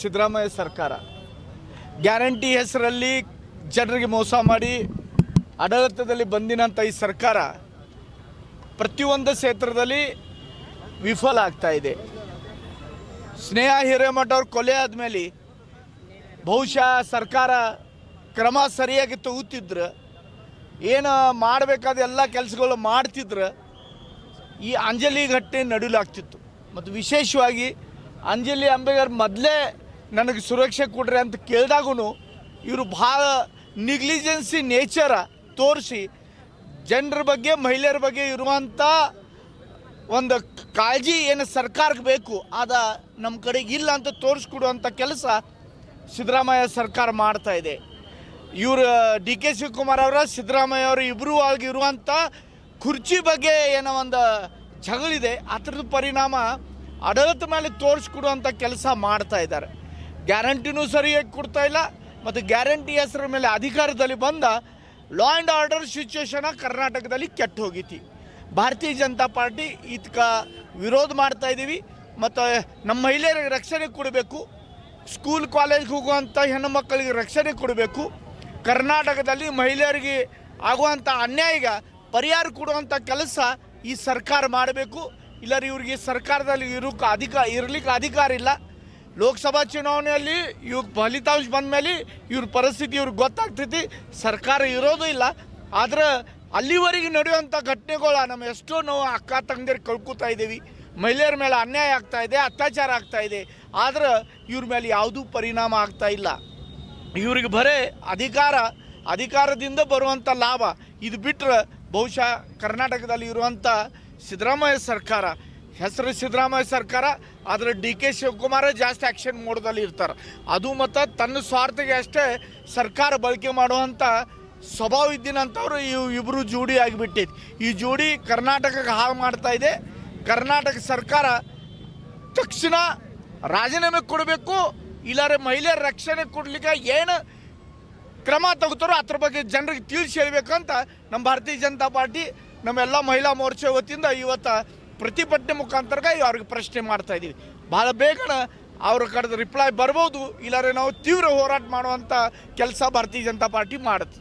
ಸಿದ್ದರಾಮಯ್ಯ ಸರ್ಕಾರ. ಗ್ಯಾರಂಟಿ ಹೆಸರಲ್ಲಿ ಜನರಿಗೆ ಮೋಸ ಮಾಡಿ ಆಡಳಿತದಲ್ಲಿ ಬಂದಿನಂಥ ಈ ಸರ್ಕಾರ ಪ್ರತಿಯೊಂದು ಕ್ಷೇತ್ರದಲ್ಲಿ ವಿಫಲ ಆಗ್ತಾ ಇದೆ. ಸ್ನೇಹ ಹಿರೇಮಠ ಅವ್ರ ಕೊಲೆ ಆದಮೇಲೆ ಬಹುಶಃ ಸರ್ಕಾರ ಕ್ರಮ ಸರಿಯಾಗಿ ತಗೋತಿದ್ರು ಏನು ಮಾಡಬೇಕಾದ ಎಲ್ಲ ಕೆಲಸಗಳು ಮಾಡ್ತಿದ್ರು ಈ ಅಂಜಲಿ ಘಟನೆ ನಡುಲಾಗ್ತಿತ್ತು. ಮತ್ತು ವಿಶೇಷವಾಗಿ ಅಂಜಲಿ ಅಂಬೇಗರ್ ಮೊದಲೇ ನನಗೆ ಸುರಕ್ಷೆ ಕೊಡ್ರಿ ಅಂತ ಕೇಳಿದಾಗೂ ಇವರು ಭಾಳ ನಿಗ್ಲಿಜೆನ್ಸಿ ನೇಚರ ತೋರಿಸಿ ಜನರ ಬಗ್ಗೆ, ಮಹಿಳೆಯರ ಬಗ್ಗೆ ಇರುವಂಥ ಒಂದು ಕಾಳಜಿ ಏನು ಸರ್ಕಾರಕ್ಕೆ ಬೇಕು, ಅದ ನಮ್ಮ ಕಡೆಗೆ ಇಲ್ಲ ಅಂತ ತೋರಿಸ್ಕೊಡುವಂಥ ಕೆಲಸ ಸಿದ್ದರಾಮಯ್ಯ ಸರ್ಕಾರ ಮಾಡ್ತಾ ಇದೆ. ಇವರು, ಡಿ ಕೆ ಶಿವಕುಮಾರ್ ಅವರ, ಸಿದ್ದರಾಮಯ್ಯ ಅವರು ಇಬ್ಬರೂ ಆಗಿರುವಂಥ ಕುರ್ಚಿ ಬಗ್ಗೆ ಏನೋ ಒಂದು ಜಗಳಿದೆ ಅದ್ರದ್ದು ಪರಿಣಾಮ ಆಡಳಿತ ಮೇಲೆ ತೋರಿಸ್ಕೊಡುವಂಥ ಕೆಲಸ ಮಾಡ್ತಾ ಇದ್ದಾರೆ. ಗ್ಯಾರಂಟಿನೂ ಸರಿಯಾಗಿ ಕೊಡ್ತಾ ಇಲ್ಲ ಮತ್ತು ಗ್ಯಾರಂಟಿ ಹೆಸರು ಮೇಲೆ ಅಧಿಕಾರದಲ್ಲಿ ಬಂದ ಲಾ ಆ್ಯಂಡ್ ಆರ್ಡರ್ ಸಿಚುವೇಶನ ಕರ್ನಾಟಕದಲ್ಲಿ ಕೆಟ್ಟು ಹೋಗಿತಿ. ಭಾರತೀಯ ಜನತಾ ಪಾರ್ಟಿ ಇದಕ್ಕ ವಿರೋಧ ಮಾಡ್ತಾ ಇದ್ದೀವಿ ಮತ್ತು ನಮ್ಮ ಮಹಿಳೆಯರಿಗೆ ರಕ್ಷಣೆ ಕೊಡಬೇಕು. ಸ್ಕೂಲ್, ಕಾಲೇಜ್ಗೆ ಹೋಗುವಂಥ ಹೆಣ್ಣು ಮಕ್ಕಳಿಗೆ ರಕ್ಷಣೆ ಕೊಡಬೇಕು. ಕರ್ನಾಟಕದಲ್ಲಿ ಮಹಿಳೆಯರಿಗೆ ಆಗುವಂಥ ಅನ್ಯಾಯಗ ಪರಿಹಾರ ಕೊಡುವಂಥ ಕೆಲಸ ಈ ಸರ್ಕಾರ ಮಾಡಬೇಕು. ಇಲ್ಲರಿ, ಇವ್ರಿಗೆ ಸರ್ಕಾರದಲ್ಲಿ ಇರೋಕ್ಕೆ ಅಧಿಕ ಇರ್ಲಿಕ್ಕೆ ಅಧಿಕಾರ ಇಲ್ಲ. ಲೋಕಸಭಾ ಚುನಾವಣೆಯಲ್ಲಿ ಇವ್ರ ಫಲಿತಾಂಶ ಬಂದ ಮೇಲೆ ಇವ್ರ ಪರಿಸ್ಥಿತಿ ಇವ್ರಿಗೆ ಗೊತ್ತಾಗ್ತೈತಿ. ಸರ್ಕಾರ ಇರೋದು ಇಲ್ಲ. ಆದ್ರೆ ಅಲ್ಲಿವರೆಗೆ ನಡೆಯುವಂಥ ಘಟನೆಗಳ ನಮ್ಮ ಎಷ್ಟೋ ನಾವು ಅಕ್ಕ ತಂಗದಿರು ಕಳ್ಕೊತಾ ಇದ್ದೀವಿ. ಮಹಿಳೆಯರ ಮೇಲೆ ಅನ್ಯಾಯ ಆಗ್ತಾ ಇದೆ, ಅತ್ಯಾಚಾರ ಆಗ್ತಾ ಇದೆ. ಆದ್ರೆ ಇವ್ರ ಮೇಲೆ ಯಾವುದೂ ಪರಿಣಾಮ ಆಗ್ತಾ ಇಲ್ಲ. ಇವ್ರಿಗೆ ಬರೇ ಅಧಿಕಾರ, ಅಧಿಕಾರದಿಂದ ಬರುವಂಥ ಲಾಭ. ಇದು ಬಿಟ್ಟರೆ ಬಹುಶಃ ಕರ್ನಾಟಕದಲ್ಲಿ ಇರುವಂಥ ಸಿದ್ದರಾಮಯ್ಯ ಸರ್ಕಾರ, ಹೆಸರು ಸಿದ್ದರಾಮಯ್ಯ ಸರ್ಕಾರ, ಆದರೆ ಡಿ ಕೆ ಶಿವಕುಮಾರ ಜಾಸ್ತಿ ಆ್ಯಕ್ಷನ್ ಮೋಡ್ದಲ್ಲಿ ಇರ್ತಾರೆ. ಅದು ಮತ್ತು ತನ್ನ ಸ್ವಾರ್ಥಕ್ಕೆ ಅಷ್ಟೇ ಸರ್ಕಾರ ಬಳಕೆ ಮಾಡುವಂಥ ಸ್ವಭಾವ ಇದ್ದೀನಂಥವ್ರು ಇವು ಇಬ್ಬರು ಜೋಡಿ ಆಗಿಬಿಟ್ಟೈತಿ ಈ ಜೋಡಿ ಕರ್ನಾಟಕಕ್ಕೆ ಹಾಳು ಮಾಡ್ತಾ ಇದೆ. ಕರ್ನಾಟಕ ಸರ್ಕಾರ ತಕ್ಷಣ ರಾಜೀನಾಮೆ ಕೊಡಬೇಕು, ಇಲ್ಲಾರೆ ಮಹಿಳೆಯರ ರಕ್ಷಣೆ ಕೊಡಲಿಕ್ಕೆ ಏನು ಕ್ರಮ ತಗೋತಾರೋ ಅದ್ರ ಬಗ್ಗೆ ಜನರಿಗೆ ತಿಳಿಸಿ ಹೇಳ್ಬೇಕಂತ ನಮ್ಮ ಭಾರತೀಯ ಜನತಾ ಪಾರ್ಟಿ ನಮ್ಮೆಲ್ಲ ಮಹಿಳಾ ಮೋರ್ಚೆ ವತಿಯಿಂದ ಇವತ್ತು ಪ್ರತಿಭಟನೆ ಮುಖಾಂತರ ಅವ್ರಿಗೆ ಪ್ರಶ್ನೆ ಮಾಡ್ತಾ ಇದ್ದೀವಿ ಭಾಳ ಬೇಗನ ಅವ್ರ ಕಡೆದು ರಿಪ್ಲೈ ಬರ್ಬೋದು ಇಲ್ಲಾರೆ ನಾವು ತೀವ್ರ ಹೋರಾಟ ಮಾಡುವಂಥ ಕೆಲಸ ಭಾರತೀಯ ಜನತಾ ಪಾರ್ಟಿ ಮಾಡುತ್ತೆ.